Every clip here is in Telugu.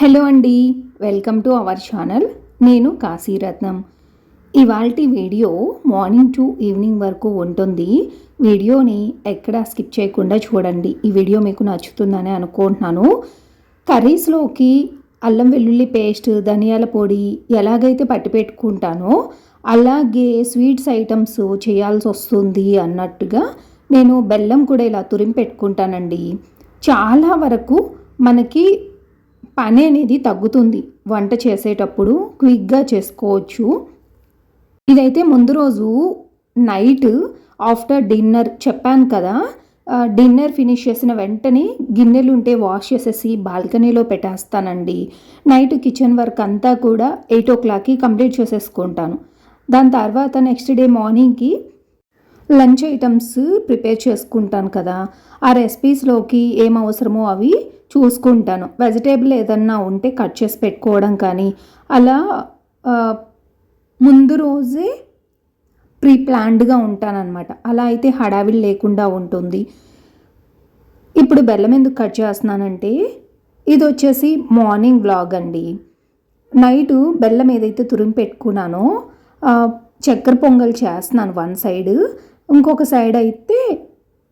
హలో అండి. Welcome to our channel. నేను కాశీరత్నం. ఇవాల్టి వీడియో మార్నింగ్ టు ఈవినింగ్ వరకు ఉంటుంది. వీడియోని ఎక్కడ స్కిప్ చేయకుండా చూడండి. ఈ వీడియో మీకు నచ్చుతుందని అనుకుంటున్నాను. కర్రీస్లోకి అల్లం వెల్లుల్లి పేస్ట్ ధనియాల పొడి ఎలాగైతే పట్టి పెట్టుకుంటానో అలాగే స్వీట్స్ ఐటమ్స్ చేయాల్సి వస్తుంది అన్నట్టుగా నేను బెల్లం కూడా ఇలా తురిమి పెట్టుకుంటానండి. చాలా వరకు మనకి పని అనేది తగ్గుతుంది. వంట చేసేటప్పుడు క్విక్గా చేసుకోవచ్చు. ఇదైతే ముందు రోజు నైట్ ఆఫ్టర్ డిన్నర్ చెప్పాను కదా డిన్నర్ ఫినిష్ చేసిన వెంటనే గిన్నెలు ఉంటే వాష్ చేసేసి బాల్కనీలో పెట్టేస్తానండి. నైట్ కిచెన్ వర్క్ అంతా కూడా ఎయిట్ ఓ క్లాక్కి కంప్లీట్ చేసేసుకుంటాను. దాని తర్వాత నెక్స్ట్ డే మార్నింగ్కి లంచ్ ఐటమ్స్ ప్రిపేర్ చేసుకుంటాను కదా. ఆ రెసిపీస్లోకి ఏం అవసరమో అవి చూసుకుంటాను. వెజిటేబుల్ ఏదన్నా ఉంటే కట్ చేసి పెట్టుకోవడం కానీ అలా ముందు రోజే ప్రీ ప్లాన్డ్గా ఉంటానన్నమాట. అలా అయితే హడావిడి లేకుండా ఉంటుంది. ఇప్పుడు బెల్లం ఎందుకు కట్ చేస్తున్నానంటే ఇది వచ్చేసి మార్నింగ్ వ్లాగ్ అండి. నైటు బెల్లం ఏదైతే తురిమి పెట్టుకున్నానో చక్కెర పొంగల్ చేస్తున్నాను వన్ సైడ్. ఇంకొక సైడ్ అయితే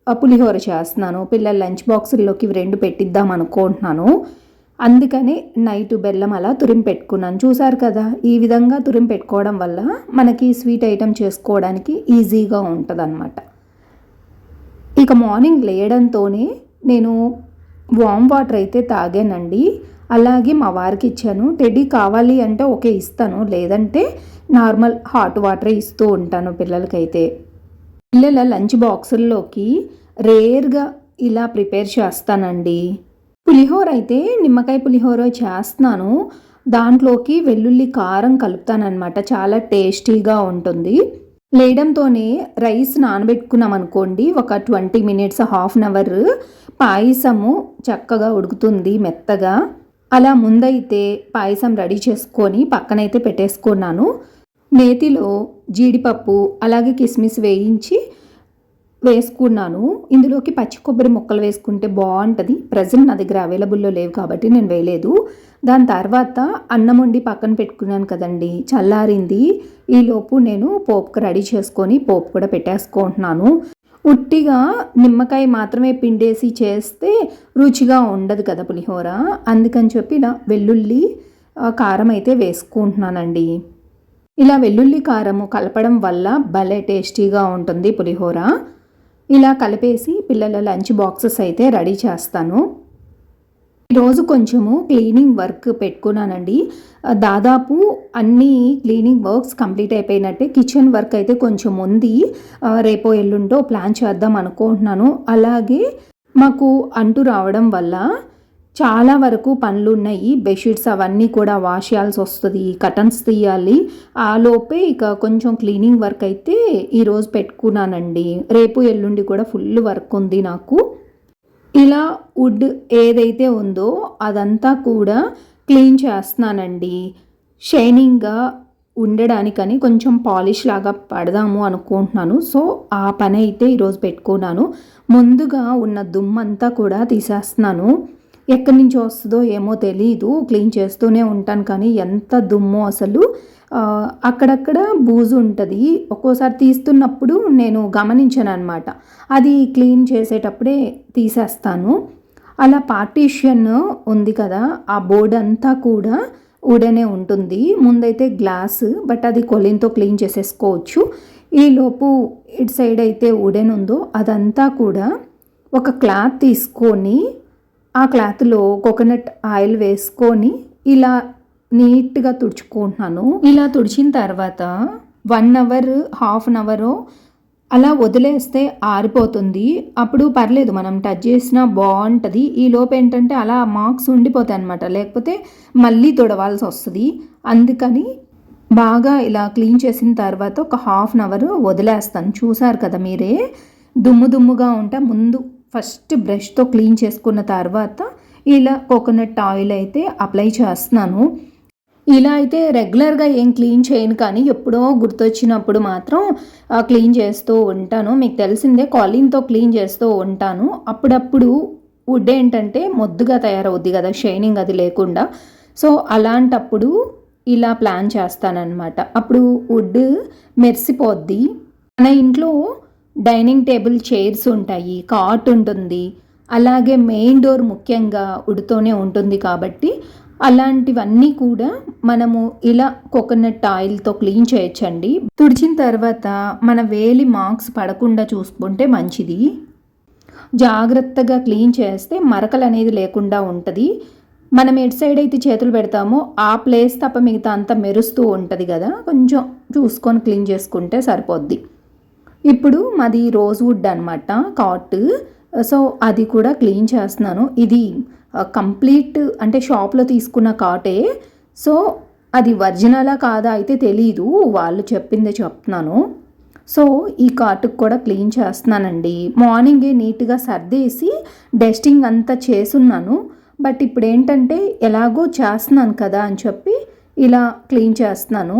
పులిహోర చేస్తున్నాను. పిల్లల లంచ్ బాక్సుల్లోకి ఇవి రెండు పెట్టిద్దాం అనుకుంటున్నాను. అందుకని నైట్ బెల్లం అలా తురిమి పెట్టుకున్నాను. చూసారు కదా ఈ విధంగా తురిమి పెట్టుకోవడం వల్ల మనకి స్వీట్ ఐటెం చేసుకోవడానికి ఈజీగా ఉంటుందన్నమాట. ఇక మార్నింగ్ లేయడంతోనే నేను వామ్ వాటర్ అయితే తాగానండి. అలాగే మా వారికి ఇచ్చాను. టెడ్డీ కావాలి అంటే ఓకే ఇస్తాను. లేదంటే నార్మల్ హాట్ వాటరే ఇస్తూ ఉంటాను పిల్లలకైతే. పిల్లల లంచ్ బాక్సుల్లోకి రేర్గా ఇలా ప్రిపేర్ చేస్తానండి. పులిహోర అయితే నిమ్మకాయ పులిహోర చేస్తున్నాను. దాంట్లోకి వెల్లుల్లి కారం కలుపుతానమాట చాలా టేస్టీగా ఉంటుంది. లేయడంతోనే రైస్ నానబెట్టుకున్నాం అనుకోండి ఒక twenty minutes half an hour పాయసము చక్కగా ఉడుకుతుంది మెత్తగా. అలా ముందైతే పాయసం రెడీ చేసుకొని పక్కనైతే పెట్టేసుకున్నాను. నేతిలో జీడిపప్పు అలాగే కిస్మిస్ వేయించి వేసుకున్నాను. ఇందులోకి పచ్చి కొబ్బరి ముక్కలు వేసుకుంటే బాగుంటుంది. ప్రజెంట్ నా దగ్గర అవైలబుల్లో లేవు కాబట్టి నేను వేయలేదు. దాని తర్వాత అన్నం వండి పక్కన పెట్టుకున్నాను కదండి. చల్లారింది. ఈలోపు నేను పోపుకు రెడీ చేసుకొని పోపు కూడా పెట్టేసుకుంటున్నాను. ఉట్టిగా నిమ్మకాయ మాత్రమే పిండేసి చేస్తే రుచిగా ఉండదు కదా పులిహోర. అందుకని చెప్పి నా వెల్లుల్లి కారం అయితే వేసుకుంటున్నానండి. ఇలా వెల్లుల్లి కారము కలపడం వల్ల భలే టేస్టీగా ఉంటుంది పులిహోర. ఇలా కలిపేసి పిల్లల లంచ్ బాక్సెస్ అయితే రెడీ చేస్తాను. ఈరోజు కొంచెము క్లీనింగ్ వర్క్ పెట్టుకున్నానండి. దాదాపు అన్ని క్లీనింగ్ వర్క్స్ కంప్లీట్ అయిపోయినట్టే కిచెన్ వర్క్ అయితే కొంచెం ఉంది. రేపో ఎల్లుండో ప్లాన్ చేద్దాం అనుకుంటున్నాను. అలాగే మాకు అంటు రావడం వల్ల చాలా వరకు పనులు ఉన్నాయి బెడ్షీట్స్ అవన్నీ కూడా వాష్ చేయాల్సి వస్తుంది. కటన్స్ తీయాలి. ఆ లోపే ఇక కొంచెం క్లీనింగ్ వర్క్ అయితే ఈరోజు పెట్టుకున్నానండి. రేపు ఎల్లుండి కూడా ఫుల్ వర్క్ ఉంది నాకు. ఇలా వుడ్ ఏదైతే ఉందో అదంతా కూడా క్లీన్ చేస్తున్నానండి. షైనింగ్గా ఉండడానికని కొంచెం పాలిష్ లాగా పడదాము అనుకుంటున్నాను. సో ఆ పని అయితే ఈరోజు పెట్టుకున్నాను. ముందుగా ఉన్న దుమ్మంతా కూడా తీసేస్తున్నాను. ఎక్కడి నుంచి వస్తుందో ఏమో తెలియదు క్లీన్ చేస్తూనే ఉంటాను కానీ ఎంత దుమ్ము అసలు. అక్కడక్కడ బూజు ఉంటుంది. ఒక్కోసారి తీస్తున్నప్పుడు నేను గమనించాను అనమాట అది క్లీన్ చేసేటప్పుడే తీసేస్తాను. అలా పార్టీషన్ ఉంది కదా ఆ బోర్డ్ అంతా కూడా వుడనే ఉంటుంది. ముందైతే గ్లాస్ బట్ అది కొలింతో క్లీన్ చేసేసుకోవచ్చు. ఈ లోపు ఇటు సైడ్ అయితే వుడెన్ ఉందో అదంతా కూడా ఒక క్లాత్ తీసుకొని ఆ క్లాత్లో కోకోనట్ ఆయిల్ వేసుకొని ఇలా నీట్గా తుడుచుకుంటున్నాను. ఇలా తుడిచిన తర్వాత one hour half an hour అలా వదిలేస్తే ఆరిపోతుంది. అప్పుడు పర్లేదు మనం టచ్ చేసినా బాగుంటుంది. ఈ లోపు ఏంటంటే అలా మార్క్స్ ఉండిపోతాయి అనమాట లేకపోతే మళ్ళీ తొడవాల్సి వస్తుంది. అందుకని బాగా ఇలా క్లీన్ చేసిన తర్వాత ఒక హాఫ్ అన్ అవర్ వదిలేస్తాను. చూసారు కదా మీరే? దుమ్ము దుమ్ముగా ఉంటే. ముందు ఫస్ట్ బ్రష్తో క్లీన్ చేసుకున్న తర్వాత ఇలా కోకోనట్ ఆయిల్ అయితే అప్లై చేస్తున్నాను. ఇలా అయితే రెగ్యులర్గా ఏం క్లీన్ చేయను కానీ ఎప్పుడో గుర్తొచ్చినప్పుడు మాత్రం క్లీన్ చేస్తూ ఉంటాను. మీకు తెలిసిందే కాలిన్తో క్లీన్ చేస్తూ ఉంటాను. అప్పుడప్పుడు వుడ్ ఏంటంటే మొద్దుగా తయారవుద్ది కదా షైనింగ్ అది లేకుండా. సో అలాంటప్పుడు ఇలా ప్లాన్ చేస్తానన్నమాట. అప్పుడు వుడ్ మెరిసిపోద్ది. మన ఇంట్లో డైనింగ్ టేబుల్ చైర్స్ ఉంటాయి కాట్ ఉంటుంది. అలాగే మెయిన్ డోర్ ముఖ్యంగా ఉడుతూనే ఉంటుంది కాబట్టి అలాంటివన్నీ కూడా మనము ఇలా కోకోనట్ ఆయిల్తో క్లీన్ చేయొచ్చండి. తుడిచిన తర్వాత మన వేలి మార్క్స్ పడకుండా చూసుకుంటే మంచిది. జాగ్రత్తగా క్లీన్ చేస్తే మరకలు అనేది లేకుండా ఉంటుంది. మనం ఎటు సైడ్ అయితే చేతులు పెడతామో ఆ ప్లేస్ తప్ప మిగతా అంతా మెరుస్తూ ఉంటుంది కదా కొంచెం చూసుకొని క్లీన్ చేసుకుంటే సరిపోద్ది. ఇప్పుడు మాది రోజ్ వుడ్ అనమాట కాట్. సో అది కూడా క్లీన్ చేస్తున్నాను. ఇది కంప్లీట్ అంటే షాప్లో తీసుకున్న కాటే. సో అది ఒరిజినలా కాదా అయితే తెలీదు. వాళ్ళు చెప్పిందే చెప్తున్నాను. సో ఈ కాటుకు కూడా క్లీన్ చేస్తున్నానండి. మార్నింగే నీట్గా సర్దేసి డస్టింగ్ అంతా చేసున్నాను. బట్ ఇప్పుడు ఏంటంటే ఎలాగో చేస్తున్నాను కదా అని చెప్పి ఇలా క్లీన్ చేస్తున్నాను.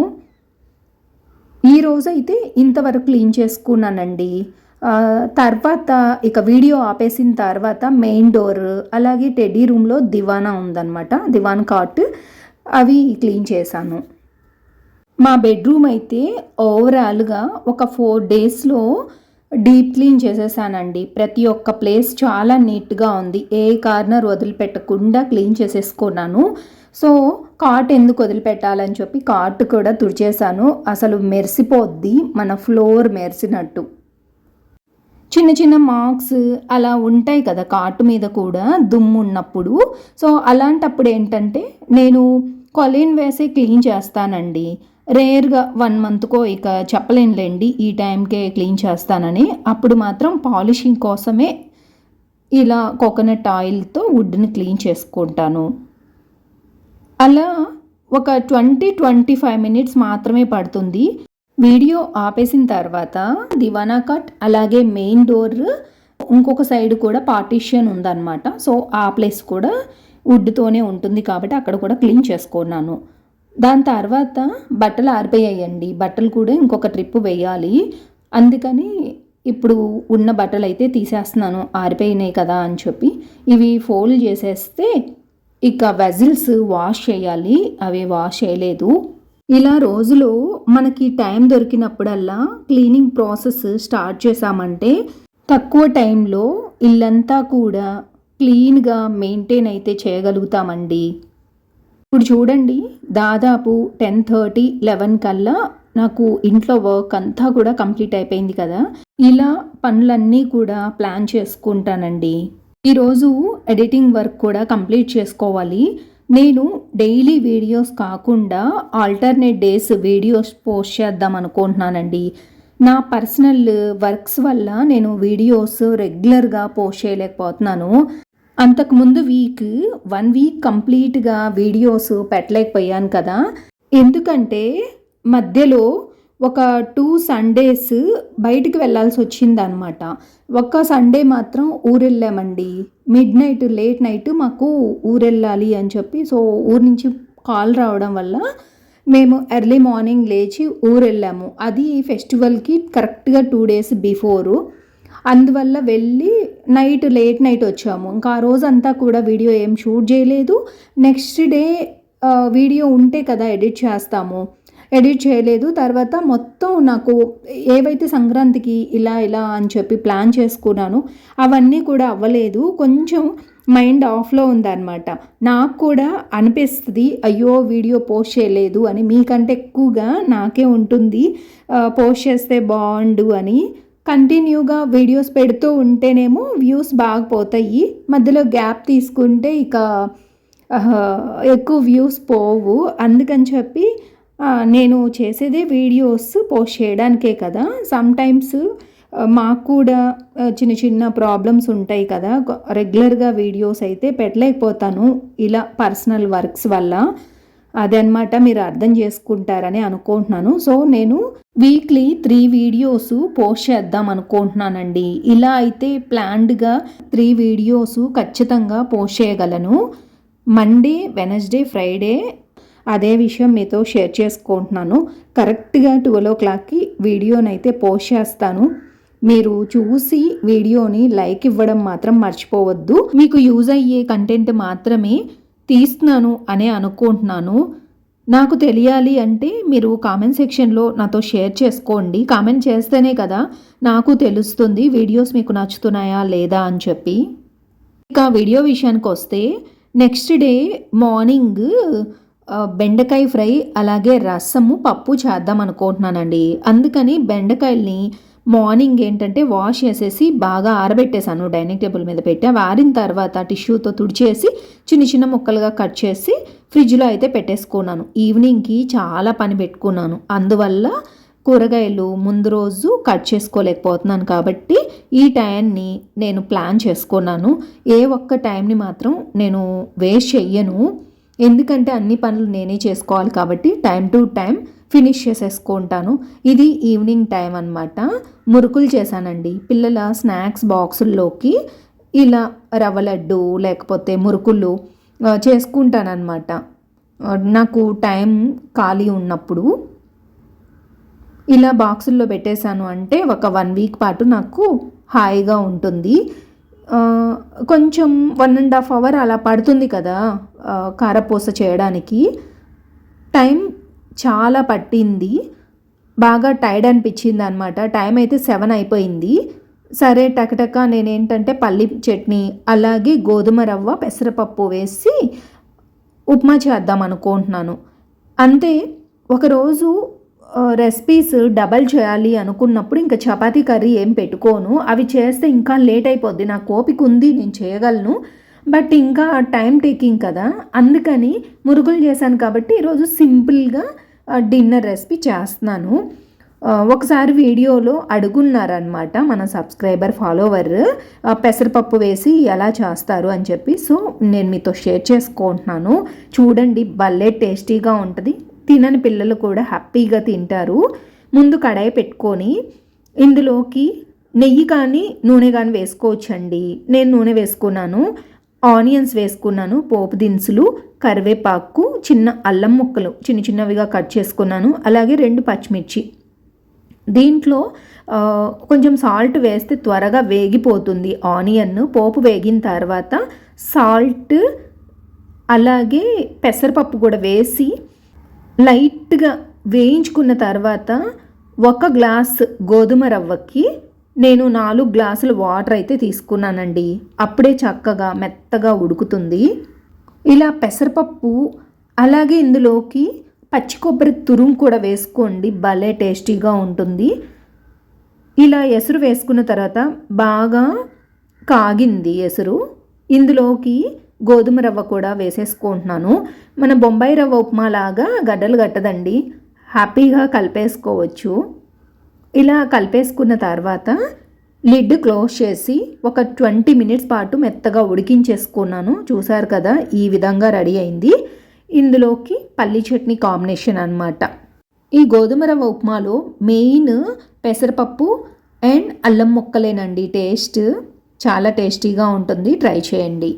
ఈరోజు అయితే ఇంతవరకు క్లీన్ చేసుకున్నానండి. తర్వాత ఇక వీడియో ఆపేసిన తర్వాత మెయిన్ డోర్ అలాగే టెడ్డీ రూమ్లో దివానా ఉందన్నమాట. దివాన్ కాట్ అవి క్లీన్ చేశాను. మా బెడ్రూమ్ అయితే ఓవరాల్గా ఒక ఫోర్ డేస్లో డీప్ క్లీన్ చేసేసానండి. ప్రతి ఒక్క ప్లేస్ చాలా నీట్గా ఉంది. ఏ కార్నర్ వదిలిపెట్టకుండా క్లీన్ చేసేసుకున్నాను. సో కాట్ ఎందుకు వదిలిపెట్టాలని చెప్పి కాట్ కూడా తుడిచేసాను అసలు మెరిసిపోద్ది మన ఫ్లోర్ మెరిసినట్టు. చిన్న చిన్న మార్క్స్ అలా ఉంటాయి కదా కాటు మీద కూడా దుమ్ము ఉన్నప్పుడు. సో అలాంటప్పుడు ఏంటంటే నేను కొలిన్ వేసి క్లీన్ చేస్తానండి. రేర్గా వన్ మంత్కో ఇక చెప్పలేనులేండి ఈ టైంకే క్లీన్ చేస్తానని. అప్పుడు మాత్రం పాలిషింగ్ కోసమే ఇలా కోకోనట్ ఆయిల్తో వుడ్ని క్లీన్ చేసుకుంటాను. అలా ఒక ట్వంటీ ట్వంటీ ఫైవ్ మినిట్స్ మాత్రమే పడుతుంది. వీడియో ఆపేసిన తర్వాత దివానా కట్ అలాగే మెయిన్ డోర్ ఇంకొక సైడ్ కూడా పార్టీషన్ ఉందన్నమాట. సో ఆ ప్లేస్ కూడా వుడ్తోనే ఉంటుంది కాబట్టి అక్కడ కూడా క్లీన్ చేసుకున్నాను. దాని తర్వాత బట్టలు ఆరిపోయాయండి. బట్టలు కూడా ఇంకొక ట్రిప్ వేయాలి. అందుకని ఇప్పుడు ఉన్న బట్టలు అయితే తీసేస్తున్నాను. ఆరిపోయినాయి కదా అని చెప్పి. ఇవి ఫోల్డ్ చేసేస్తే ఇక వెజిల్స్ వాష్ చేయాలి. అవి వాష్ చేయలేదు. ఇలా రోజులో మనకి టైం దొరికినప్పుడల్లా క్లీనింగ్ ప్రాసెస్ స్టార్ట్ చేసామంటే తక్కువ టైంలో ఇల్లంతా కూడా క్లీన్గా మెయింటైన్ అయితే చేయగలుగుతామండి. ఇప్పుడు చూడండి దాదాపు టెన్ థర్టీ లెవెన్ కల్లా నాకు ఇంట్లో వర్క్ అంతా కూడా కంప్లీట్ అయిపోయింది కదా. ఇలా పనులన్నీ కూడా ప్లాన్ చేసుకుంటానండి. ఈరోజు ఎడిటింగ్ వర్క్ కూడా కంప్లీట్ చేసుకోవాలి. నేను డైలీ వీడియోస్ కాకుండా ఆల్టర్నేట్ డేస్ వీడియోస్ పోస్ట్ చేద్దాం అనుకుంటున్నానండి. నా పర్సనల్ వర్క్స్ వల్ల నేను వీడియోస్ రెగ్యులర్గా పోస్ట్ చేయలేకపోతున్నాను. అంతకుముందు వీక్ వన్ వీక్ కంప్లీట్గా వీడియోస్ పెట్టలేకపోయాను కదా. ఎందుకంటే మధ్యలో ఒక టూ సండేస్ బయటికి వెళ్ళాల్సి వచ్చిందనమాట. ఒక్క సండే మాత్రం ఊరెళ్ళామండి. మిడ్ నైట్ లేట్ నైట్ మాకు ఊరెళ్ళాలి అని చెప్పి సో ఊరు నుంచి కాల్ రావడం వల్ల మేము ఎర్లీ మార్నింగ్ లేచి ఊరెళ్ళాము. అది ఫెస్టివల్కి కరెక్ట్గా టూ డేస్ బిఫోరు. అందువల్ల వెళ్ళి నైట్ లేట్ నైట్ వచ్చాము. ఇంకా ఆ రోజంతా కూడా వీడియో ఏం షూట్ చేయలేదు. నెక్స్ట్ డే వీడియో ఉంటే కదా ఎడిట్ చేస్తాము. ఎడిట్ చేయలేదు. తర్వాత మొత్తం నాకు ఏవైతే సంక్రాంతికి ఇలా ఇలా అని చెప్పి ప్లాన్ చేసుకున్నాను అవన్నీ కూడా అవ్వలేదు. కొంచెం మైండ్ ఆఫ్లో ఉందన్నమాట. నాకు కూడా అనిపిస్తుంది అయ్యో వీడియో పోస్ట్ చేయలేదు అని. మీకంటే ఎక్కువగా నాకే ఉంటుంది పోస్ట్ చేస్తే బాగుండు అని. కంటిన్యూగా వీడియోస్ పెడుతూ ఉంటేనేమో వ్యూస్ బాగా పోతాయి. మధ్యలో గ్యాప్ తీసుకుంటే ఇక ఎక్కువ వ్యూస్ పోవు. అందుకని చెప్పి నేను చేసేదే వీడియోస్ పోస్ట్ చేయడానికే కదా. సమ్టైమ్స్ మాకు కూడా చిన్న చిన్న ప్రాబ్లమ్స్ ఉంటాయి కదా. రెగ్యులర్గా వీడియోస్ అయితే పెట్టలేకపోతాను. ఇలా పర్సనల్ వర్క్స్ వల్ల. అదనమాట మీరు అర్థం చేసుకుంటారని అనుకుంటున్నాను. సో నేను వీక్లీ త్రీ వీడియోస్ పోస్ట్ చేద్దాం అనుకుంటున్నానండి. ఇలా అయితే ప్లాన్డ్గా త్రీ వీడియోస్ ఖచ్చితంగా పోస్ట్ చేయగలను. మండే వెనస్డే ఫ్రైడే అదే విషయం మీతో షేర్ చేసుకుంటున్నాను. కరెక్ట్గా ట్వెల్వ్ ఓ క్లాక్కి వీడియోనైతే పోస్ట్ చేస్తాను. మీరు చూసి వీడియోని లైక్ ఇవ్వడం మాత్రం మర్చిపోవద్దు. మీకు యూజ్ అయ్యే కంటెంట్ మాత్రమే తీస్తున్నాను అనే అనుకుంటున్నాను. నాకు తెలియాలి అంటే మీరు కామెంట్ సెక్షన్లో నాతో షేర్ చేసుకోండి. కామెంట్ చేస్తేనే కదా నాకు తెలుస్తుంది వీడియోస్ మీకు నచ్చుతున్నాయా లేదా అని చెప్పి. ఇక వీడియో విషయానికి వస్తే నెక్స్ట్ డే మార్నింగ్ బెండకాయ ఫ్రై అలాగే రసము పప్పు చేద్దాం అనుకుంటున్నానండి. అందుకని బెండకాయల్ని మార్నింగ్ ఏంటంటే వాష్ చేసేసి బాగా ఆరబెట్టేశాను డైనింగ్ టేబుల్ మీద పెట్టి. అవి ఆరిన తర్వాత టిష్యూతో తుడిచేసి చిన్న చిన్న ముక్కలుగా కట్ చేసి ఫ్రిడ్జ్లో అయితే పెట్టేసుకున్నాను. ఈవినింగ్కి చాలా పని పెట్టుకున్నాను. అందువల్ల కూరగాయలు ముందు రోజు కట్ చేసుకోలేకపోతున్నాను కాబట్టి ఈ టైంని నేను ప్లాన్ చేసుకున్నాను. ఏ ఒక్క టైంని మాత్రం నేను వేస్ట్ చెయ్యను. ఎందుకంటే అన్ని పనులు నేనే చేసుకోవాలి కాబట్టి టైం టు టైం ఫినిష్ చేసేసుకుంటాను ఇది ఈవినింగ్ టైం అనమాట మురుకులు చేశానండి. పిల్లల స్నాక్స్ బాక్సుల్లోకి ఇలా రవ్వ లడ్డు లేకపోతే మురుకులు ఆ, చేసుకుంటానన్నమాట. నాకు టైం ఖాళీ ఉన్నప్పుడు ఇలా బాక్సుల్లో పెట్టేశాను అంటే ఒక వన్ వీక్ పాటు నాకు హాయిగా ఉంటుంది. కొంచెం వన్ అండ్ హాఫ్ అవర్ అలా పడుతుంది కదా కారపూస చేయడానికి. టైం చాలా పట్టింది. బాగా టైర్డ్ అనిపించింది అనమాట టైం అయితే సెవెన్ అయిపోయింది. సరే టకటక నేనేంటంటే పల్లి చట్నీ అలాగే గోధుమ రవ్వ పెసరపప్పు వేసి ఉప్మా చేద్దాం అనుకుంటున్నాను. అంతే ఒకరోజు రెసిపీస్ డబల్ చేయాలి అనుకున్నప్పుడు ఇంకా చపాతీ కర్రీ ఏం పెట్టుకోను. అవి చేస్తే ఇంకా లేట్ అయిపోద్ది. నాకు ఓపిక ఉంది నేను చేయగలను. బట్ ఇంకా టైం టేకింగ్ కదా. అందుకని మురుగులు చేశాను కాబట్టి ఈరోజు సింపుల్గా డిన్నర్ రెసిపీ చేస్తున్నాను. ఒకసారి వీడియోలో అడుగున్నారనమాట మన సబ్స్క్రైబర్ ఫాలోవర్ పెసరపప్పు వేసి ఎలా చేస్తారు అని చెప్పి. సో నేను మీతో షేర్ చేసుకుంటున్నాను. చూడండి భలే టేస్టీగా ఉంటుంది. తినని పిల్లలు కూడా హ్యాపీగా తింటారు. ముందు కడాయి పెట్టుకొని ఇందులోకి నెయ్యి కానీ నూనె కానీ వేసుకోవచ్చండి. నేను నూనె వేసుకున్నాను. ఆనియన్స్ వేసుకున్నాను పోపు దినుసులు కరివేపాకు చిన్న అల్లం ముక్కలు చిన్న చిన్నవిగా కట్ చేసుకున్నాను. అలాగే రెండు పచ్చిమిర్చి. దీంట్లో కొంచెం సాల్ట్ వేస్తే త్వరగా వేగిపోతుంది ఆనియన్ పోపు వేగిన తర్వాత సాల్ట్ అలాగే పెసరపప్పు కూడా వేసి లైట్గా వేయించుకున్న తర్వాత ఒక గ్లాస్ గోధుమ రవ్వకి నేను నాలుగు గ్లాసులు వాటర్ అయితే తీసుకున్నానండి. అప్పుడే చక్కగా మెత్తగా ఉడుకుతుంది. ఇలా పెసరపప్పు అలాగే ఇందులోకి పచ్చి కొబ్బరి తురుము కూడా వేసుకోండి. భలే టేస్టీగా ఉంటుంది. ఇలా ఎసురు వేసుకున్న తర్వాత బాగా కాగింది ఎసురు. ఇందులోకి గోధుమ రవ్వ కూడా వేసేసుకుంటున్నాను. మన బొంబాయి రవ్వ ఉప్మా లాగా గడ్డలు కట్టదండి. హ్యాపీగా కలిపేసుకోవచ్చు. ఇలా కలిపేసుకున్న తర్వాత లిడ్ క్లోజ్ చేసి ఒక ట్వంటీ మినిట్స్ పాటు మెత్తగా ఉడికించేసుకున్నాను. చూసారు కదా ఈ విధంగా రెడీ అయింది. ఇందులోకి పల్లి చట్నీ కాంబినేషన్ అన్నమాట. ఈ గోధుమ రవ్వ ఉప్మాలో మెయిన్ పెసరపప్పు అండ్ అల్లం ముక్కలేనండి. టేస్ట్ చాలా టేస్టీగా ఉంటుంది. ట్రై చేయండి.